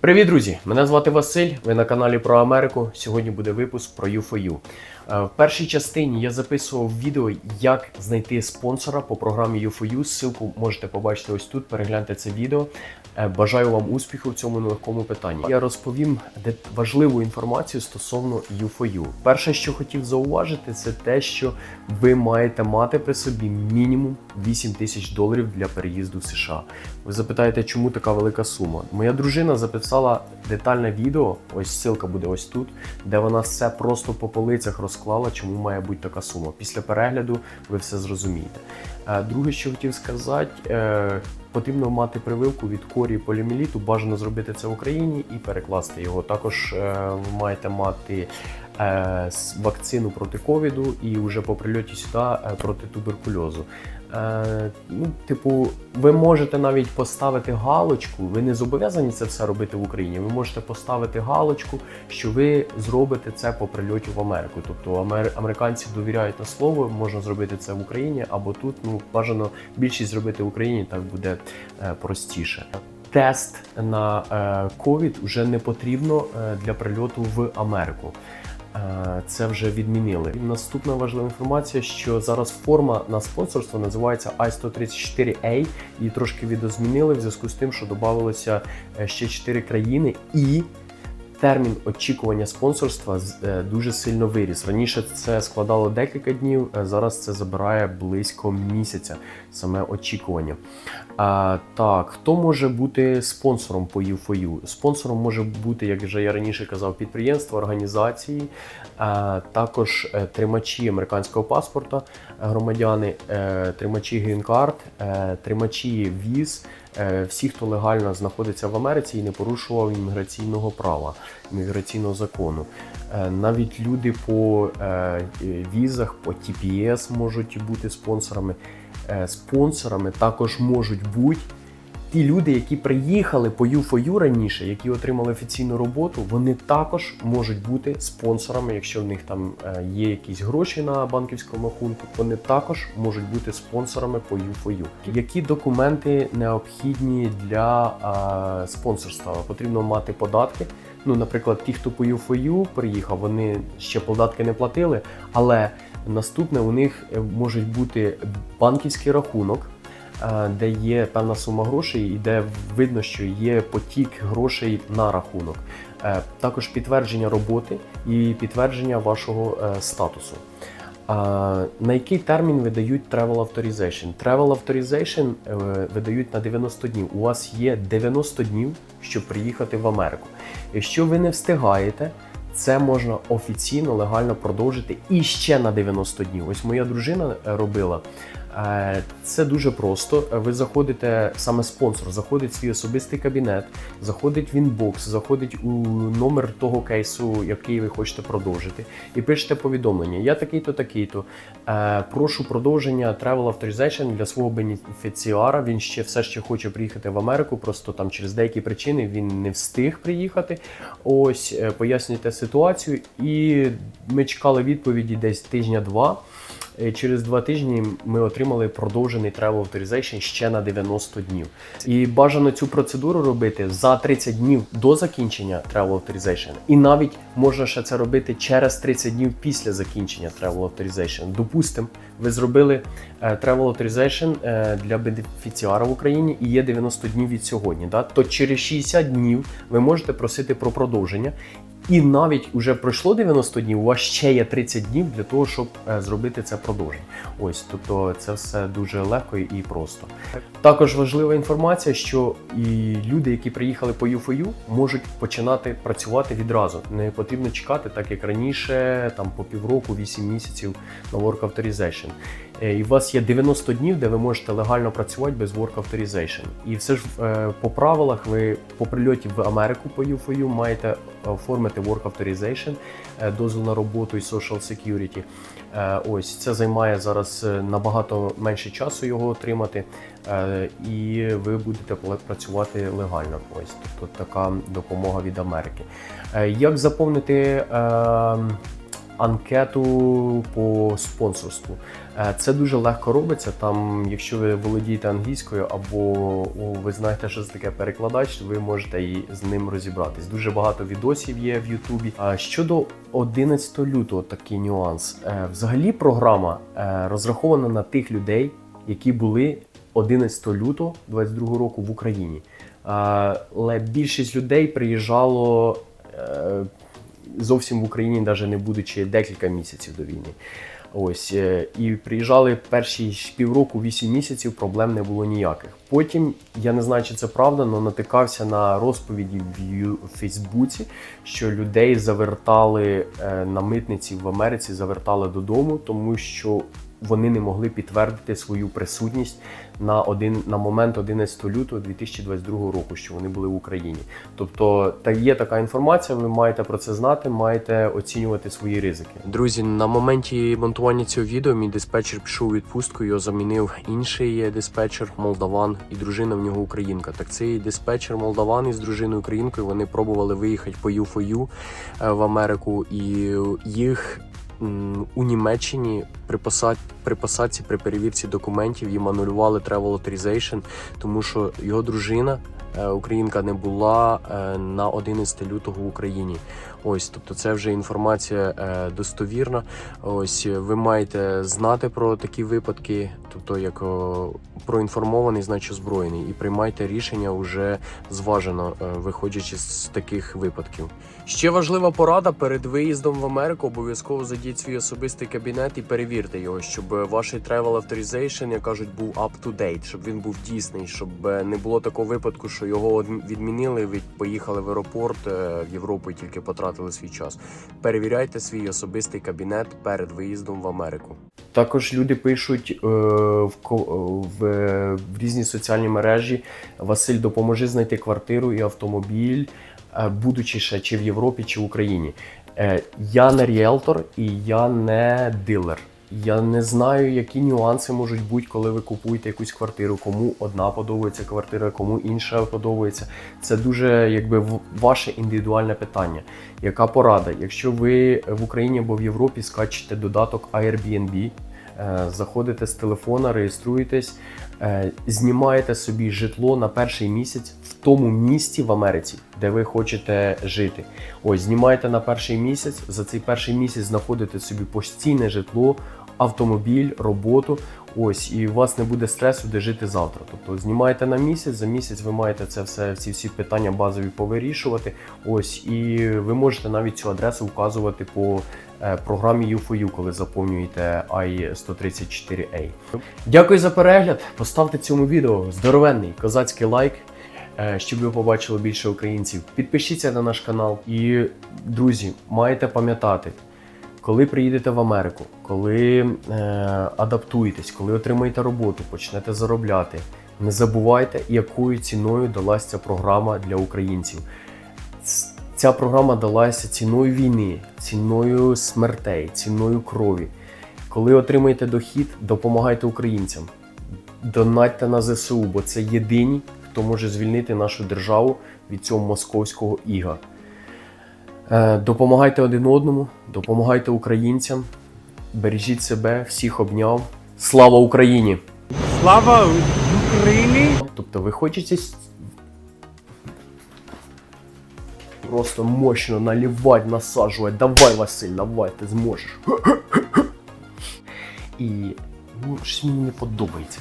Привіт, друзі! Мене звати Василь. Ви на каналі про Америку. Сьогодні буде випуск про U4U. Е, В першій частині я записував відео, як знайти спонсора по програмі U4U. Ссылку можете побачити ось тут. Перегляньте це відео. Е, Бажаю вам успіху в цьому нелегкому питанні. Я розповім важливу інформацію стосовно U4U. Перше, що хотів зауважити, це те, що ви маєте мати при собі мінімум 8 тисяч доларів для переїзду в США. Ви запитаєте, чому така велика сума? Моя дружина записала детальне відео, ось ссылка буде ось тут, де вона все просто по полицях розклала, чому має бути така сума. Після перегляду ви все зрозумієте. Е, Друге, що хотів сказати, е, потрібно мати прививку від корі поліоміеліту. Бажано зробити це в Україні і перекласти його. Також е, ви маєте мати вакцину проти ковіду і вже по прильоті сюди е, проти туберкульозу. Е, ну, типу, ви можете навіть поставити галочку. Ви не зобов'язані це все робити в Україні. Ви можете поставити галочку, що ви зробите це по прильоті в Америку. Тобто амер- американці довіряють на слово, можна зробити це в Україні або тут. Ну бажано більшість зробити в Україні, так буде е, простіше. Тест на е, вже не потрібно е, для прильоту в Америку. Е, Це вже відмінили. Наступна важлива інформація, що зараз форма на спонсорство називається I-134A. Її трошки відозмінили в зв'язку з тим, що додавалося е, ще 4 країни, і термін очікування спонсорства е, дуже сильно виріс. Раніше це складало декілька днів, е, зараз це забирає близько місяця саме очікування. А, так, хто може бути спонсором по U4U? Спонсором може бути, як вже я раніше казав, підприємства, організації, а, також е, тримачі американського паспорта, громадяни, тримачі грін-карт, тримачі віз, всі, хто легально знаходиться в Америці і не порушував імміграційного права, імміграційного закону. Е, Навіть люди по е, е, візах, по TPS можуть бути спонсорами. Е, Спонсорами також можуть бути ті люди, які приїхали по U4U раніше, які отримали офіційну роботу, вони також можуть бути спонсорами, якщо в них там е, є якісь гроші на банківському рахунку, вони також можуть бути спонсорами по U4U. Які документи необхідні для е, спонсорства? Потрібно мати податки. Ну, наприклад, ті, хто по U4U приїхав, вони ще податки не платили, але наступне у них е, може бути банківський рахунок, де є певна сума грошей, і де видно, що є потік грошей на рахунок. Е, Також підтвердження роботи і підтвердження вашого е, статусу. На який термін видають Travel Authorization? Travel Authorization е, видають на 90 днів. У вас є 90 днів, щоб приїхати в Америку. Якщо ви не встигаєте, це можна офіційно легально продовжити і ще на 90 днів. Ось моя дружина е, робила. Е, Це дуже просто. Ви заходите, саме спонсор заходить в свій особистий кабінет, заходить в інбокс, заходить у номер того кейсу, який ви хочете продовжити, і пишете повідомлення. Я такий-то, такий-то. Е, Прошу продовження Travel Authorization для свого бенефіціара. Він ще все ще хоче приїхати в Америку. Просто там через деякі причини він не встиг приїхати. Ось е, пояснюєте ситуацію, і ми чекали відповіді десь тижня-два. Е, Через два тижні ми отримали продовжений travel authorization ще на 90 днів. І бажано цю процедуру робити за 30 днів до закінчення travel authorization. І навіть можна ще це робити через 30 днів після закінчення travel authorization. Допустимо, ви зробили е, travel authorization е, для бенефіціара в Україні і є 90 днів від сьогодні. Да? То через 60 днів ви можете просити про продовження. І навіть уже пройшло 90 днів, у вас ще є 30 днів для того, щоб е, зробити це продовження. Ось, тобто це все дуже легко і просто. Також важлива інформація, що і люди, які приїхали по U4U, можуть починати працювати відразу. Не потрібно чекати, так як раніше, там по півроку, 8 місяців на Work Authorization. Е, І у вас є 90 днів, де ви можете легально працювати без Work Authorization. І все ж е, по правилах ви по прильоті в Америку по U4U маєте оформити Work Authorization, е, дозвіл на роботу і Social Security. Ось це займає зараз набагато менше часу його отримати, і ви будете працювати легально. Ось тобто така допомога від Америки. Як заповнити? Анкету по спонсорству. Е, Це дуже легко робиться. Там, якщо ви володієте англійською або ви знаєте, що це таке перекладач, ви можете і з ним розібратись. Дуже багато відосів є в Ютубі. Щодо 11 лютого, такий нюанс. Е, Взагалі, програма е, розрахована на тих людей, які були 11 лютого 22 року в Україні. Але більшість людей приїжджало зовсім в Україні, навіть не будучи декілька місяців до війни. Ось е, і приїжджали перші півроку, вісім місяців, проблем не було ніяких. Потім я не знаю, чи це правда, але натикався на розповіді в Фейсбуці, що людей завертали е, на митниці в Америці, завертали додому, тому що вони не могли підтвердити свою присутність на один на момент 11 лютого 2022 року, що вони були в Україні. Тобто, та є така інформація, ви маєте про це знати, маєте оцінювати свої ризики. Друзі, на моменті монтування цього відео мій диспетчер пішов у відпустку, його замінив інший диспетчер молдаван, і дружина в нього українка. Так цей диспетчер молдаван із дружиною українкою вони пробували виїхати по U4U е, в Америку, і їх у Німеччині при посад... при посадці, при перевірці документів їм анулювали travel authorization, тому що його дружина. е, Українка не була е, на 11 лютого в Україні. Ось, тобто, це вже інформація е, достовірна. Ось ви маєте знати про такі випадки, тобто як проінформований, значить озброєний, і приймайте рішення вже зважено, виходячи з таких випадків. Ще важлива порада перед виїздом в Америку. Обов'язково зайдіть в свій особистий кабінет і перевірте його, щоб е, ваш travel authorization, як кажуть, був up to date, щоб він був дійсний, щоб е, не було такого випадку, що його відмінили, ви поїхали в аеропорт е, в Європу і тільки потратили свій час. Перевіряйте свій особистий кабінет перед виїздом в Америку. Також люди пишуть е, в, в, в різні соціальні мережі: Василь, допоможи знайти квартиру і автомобіль, будучи ще чи в Європі, чи в Україні. Я не ріелтор і я не дилер. Я не знаю, які нюанси можуть бути, коли ви купуєте якусь квартиру, кому одна подобається квартира, кому інша подобається. Це дуже якби ваше індивідуальне питання. Яка порада? Якщо ви в Україні або в Європі скачете додаток Airbnb, заходите з телефона, реєструєтесь, е, знімаєте собі житло на перший місяць в тому місті в Америці, де ви хочете жити. Ось знімаєте на перший місяць. За цей перший місяць знаходите собі постійне житло, автомобіль, роботу. Ось, і у вас не буде стресу, де жити завтра. Тобто знімаєте на місяць, за місяць ви маєте це все, ці всі питання базові повирішувати. Ось, і ви можете навіть цю адресу вказувати по е, програмі U4U, коли заповнюєте I-134A. Дякую за перегляд. Поставте цьому відео здоровенний козацький лайк. е, Щоб ви побачили більше українців, підпишіться на наш канал. І, друзі, маєте пам'ятати, коли приїдете в Америку, коли е, адаптуєтесь, коли отримаєте роботу, почнете заробляти, не забувайте, якою ціною далась ця програма для українців. Ця програма далася ціною війни, ціною смертей, ціною крові. Коли отримаєте дохід, допомагайте українцям, донатьте на ЗСУ, бо це єдині, хто може звільнити нашу державу від цього московського іга. Е, Допомагайте один одному, допомагайте українцям, бережіть себе, всіх обняв. Слава Україні! Слава Україні! Тобто ви хочете просто мощно наливати, насаджувати. Давай, Василь, давай, ти зможеш. І ну, щось мені не подобається.